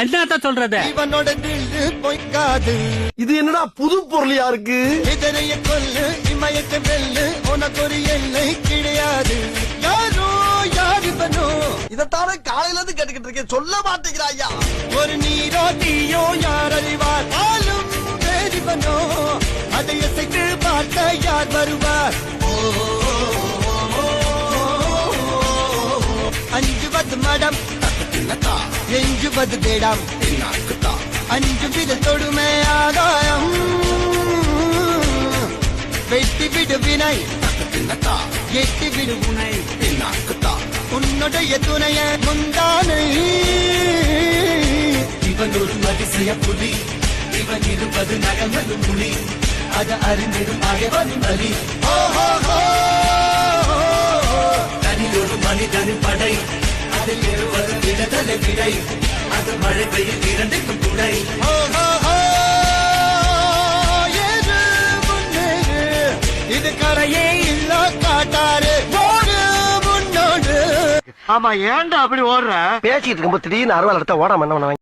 என்னத்த சொல்றது? இவனோட தில்லு பொய்க்காது. இது என்னடா புது பொருளியா இருக்கு இதனைய கொல்லு இமயத்தை வெல்லு உனக்கு ஒரு எல்லை கிடையாது. யாரோ யார் இவனோ? இதத்தானே காலையில இருந்து கேட்டுக்கிட்டு இருக்கேன். சொல்ல மாட்டேங்கிறா ஐயா ஒரு நீரோ தீயோ யார் அறிவார்? ஆளும் வேறிவனோ அதை இசைத்து பார்க்க யார் வருவார்? அஞ்சுவது மடம். எஞ்சுவது திடம். அஞ்சு வித தொடுமை ஆதாயம். வெட்டி விடு வினை. எட்டி விடு உனை. உன்னுடைய துணைய முந்தானை. இவன் ஒரு அதிசய புலி. இவன் இருப்பது நகமது புலி அது அறிந்திடும் அகவன் பலி தனியொரு மனிதனின் படை. அதில் இருவது விடுதலை விடை அது மழை பெய்யும் இரண்டுக்கும் துணை இது கரையே இல்ல காட்டாரு ஆமா ஏன்டா அப்படி ஓடுற? பேசிட்டு இருக்கும்போது திடீர்னு அறுவாள் எடுத்தா ஓடாம என்ன